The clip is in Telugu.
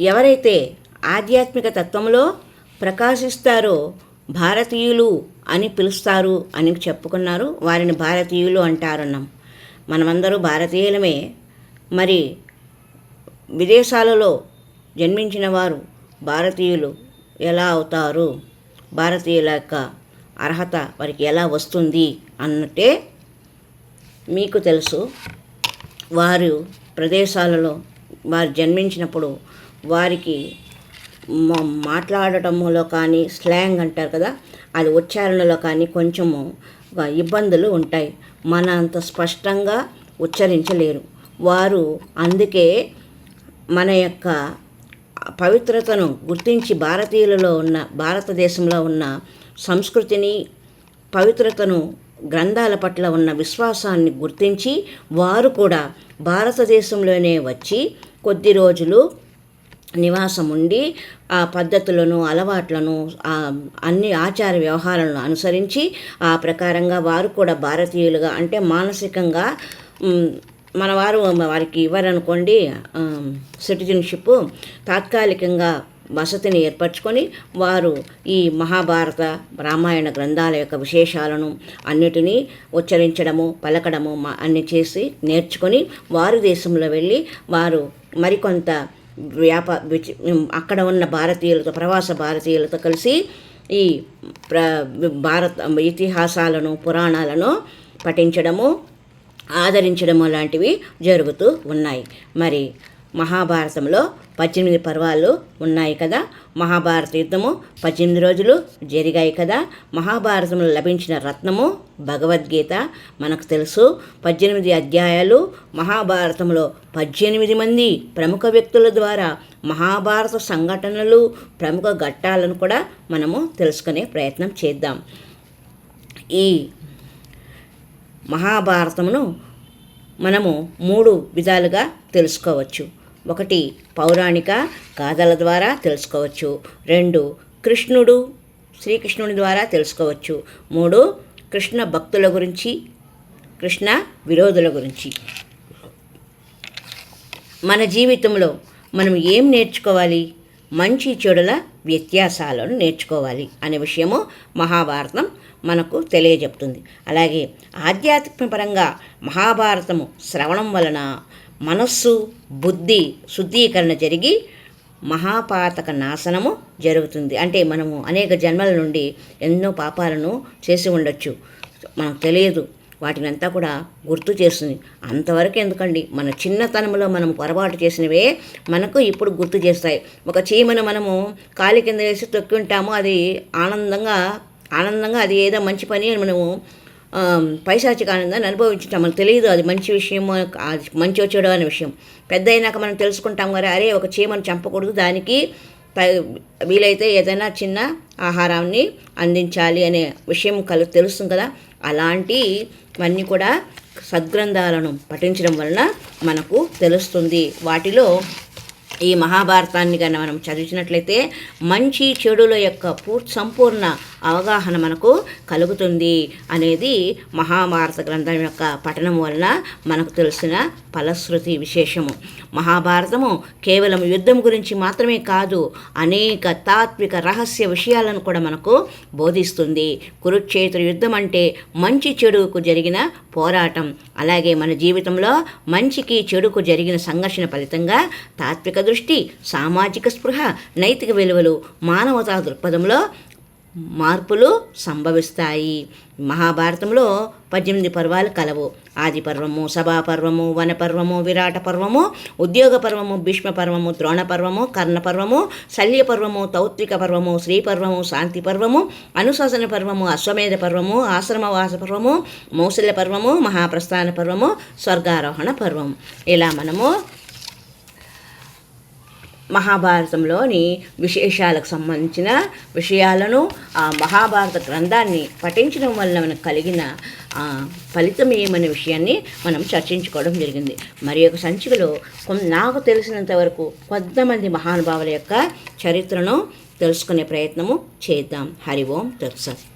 ఎవరైతే ఆధ్యాత్మిక తత్వంలో ప్రకాశిస్తారో భారతీయులు అని పిలుస్తారు అని చెప్పుకున్నారు. వారిని భారతీయులు అంటారన్నాం. మనమందరూ భారతీయులమే. మరి విదేశాలలో జన్మించిన వారు భారతీయులు ఎలా అవుతారు? భారతీయుల యొక్క అర్హత వారికి ఎలా వస్తుంది అన్నట్టే మీకు తెలుసు. వారు ప్రదేశాలలో వారు జన్మించినప్పుడు వారికి మాట్లాడటంలో కానీ స్లాంగ్ అంటారు కదా అది ఉచ్చారణలో కానీ కొంచెము ఇబ్బందులు ఉంటాయి. మన అంత స్పష్టంగా ఉచ్చరించలేరు. వారు అందుకే మన యొక్క పవిత్రతను గుర్తించి భారతీయులలో ఉన్న భారతదేశంలో ఉన్న సంస్కృతిని పవిత్రతను గ్రంథాల పట్ల ఉన్న విశ్వాసాన్ని గుర్తించి వారు కూడా భారతదేశంలోనే వచ్చి కొద్ది రోజులు నివాసం ఉండి ఆ పద్ధతులను అలవాట్లను అన్ని ఆచార వ్యవహారాలను అనుసరించి ఆ ప్రకారంగా వారు కూడా భారతీయులుగా అంటే మానసికంగా మన వారు వారికి ఇవ్వరనుకోండి సిటిజన్షిప్ తాత్కాలికంగా వసతిని ఏర్పరచుకొని వారు ఈ మహాభారత రామాయణ గ్రంథాల యొక్క విశేషాలను అన్నిటినీ ఉచ్చరించడము పలకడము అన్ని చేసి నేర్చుకొని వారు దేశంలో వెళ్ళి వారు మరికొంత వ్యాప అక్కడ ఉన్న భారతీయులతో ప్రవాస భారతీయులతో కలిసి ఈ ప్ర భారత ఇతిహాసాలను పురాణాలను పఠించడము ఆదరించడము లాంటివి జరుగుతూ ఉన్నాయి. మరి మహాభారతంలో పద్దెనిమిది పర్వాలు ఉన్నాయి కదా. మహాభారత యుద్ధము పద్దెనిమిది రోజులు జరిగాయి కదా. మహాభారతంలో లభించిన రత్నము భగవద్గీత మనకు తెలుసు. పద్దెనిమిది అధ్యాయాలు మహాభారతంలో పద్దెనిమిది మంది ప్రముఖ వ్యక్తుల ద్వారా మహాభారత సంఘటనలు ప్రముఖ ఘట్టాలను కూడా మనము తెలుసుకునే ప్రయత్నం చేద్దాం. ఈ మహాభారతమును మనము మూడు విధాలుగా తెలుసుకోవచ్చు. ఒకటి పౌరాణిక గాథల ద్వారా తెలుసుకోవచ్చు. రెండు కృష్ణుడు శ్రీకృష్ణుని ద్వారా తెలుసుకోవచ్చు. మూడు కృష్ణ భక్తుల గురించి కృష్ణ విరోధుల గురించి. మన జీవితంలో మనం ఏం నేర్చుకోవాలి? మంచి చెడుల వ్యత్యాసాలను నేర్చుకోవాలి అనే విషయము మహాభారతం మనకు తెలియజెప్తుంది. అలాగే ఆధ్యాత్మిక పరంగా మహాభారతము శ్రవణం వలన మనస్సు బుద్ధి శుద్ధీకరణ జరిగి మహాపాతక నాశనము జరుగుతుంది. అంటే మనము అనేక జన్మల నుండి ఎన్నో పాపాలను చేసి ఉండొచ్చు. మనకు తెలియదు. వాటిని అంతా కూడా గుర్తు చేస్తుంది. అంతవరకు ఎందుకండి? మన చిన్నతనంలో మనం పొరపాటు చేసినవే మనకు ఇప్పుడు గుర్తు చేస్తాయి. ఒక చీమను మనము కాలి కింద వేసి తొక్కి ఉంటాము. అది ఆనందంగా ఆనందంగా అది ఏదో మంచి పని అని మనము పైశాచిక ఆనందాన్ని అనుభవించటం మనకు తెలియదు. అది మంచి విషయము అది మంచి చెడు అనే విషయం. పెద్ద అయినాక మనం తెలుసుకుంటాం కదా అరే ఒక చీమను చంపకూడదు. దానికి వీలైతే ఏదైనా చిన్న ఆహారాన్ని అందించాలి అనే విషయం కలు తెలుస్తుంది కదా. అలాంటివన్నీ కూడా సద్గ్రంథాలను పఠించడం వలన మనకు తెలుస్తుంది. వాటిలో ఈ మహాభారతాన్ని కన్నా మనం చదివించినట్లయితే మంచి చెడుల యొక్క పూర్తి సంపూర్ణ అవగాహన మనకు కలుగుతుంది అనేది మహాభారత గ్రంథం యొక్క పఠనం వలన మనకు తెలిసిన ఫలశ్రుతి విశేషము. మహాభారతము కేవలం యుద్ధం గురించి మాత్రమే కాదు అనేక తాత్విక రహస్య విషయాలను కూడా మనకు బోధిస్తుంది. కురుక్షేత్ర యుద్ధం అంటే మంచి చెడుకు జరిగిన పోరాటం. అలాగే మన జీవితంలో మంచికి చెడుకు జరిగిన సంఘర్షణ ఫలితంగా తాత్విక దృష్టి సామాజిక స్పృహ నైతిక విలువలు మానవతా దృక్పథంలో మార్పులు సంభవిస్తాయి. మహాభారతంలో పద్దెనిమిది పర్వాలు కలవు. ఆది పర్వము సభా పర్వము వనపర్వము విరాట పర్వము ఉద్యోగ పర్వము భీష్మ పర్వము ద్రోణ పర్వము కర్ణ పర్వము శల్య పర్వము తౌత్విక పర్వము శ్రీ పర్వము శాంతి పర్వము అనుశాసన పర్వము అశ్వమేధ పర్వము ఆశ్రమవాస పర్వము మౌసల్య పర్వము మహాప్రస్థాన పర్వము స్వర్గారోహణ పర్వము ఇలా మనము మహాభారతంలోని విశేషాలకు సంబంధించిన విషయాలను ఆ మహాభారత గ్రంథాన్ని పఠించడం వల్ల మనకు కలిగిన ఫలితం ఏమనే విషయాన్ని మనం చర్చించుకోవడం జరిగింది. మరి ఒక సంచికలో నాకు తెలిసినంత వరకు కొంతమంది మహానుభావుల యొక్క చరిత్రను తెలుసుకునే ప్రయత్నము చేద్దాం. హరి ఓం తత్సత్.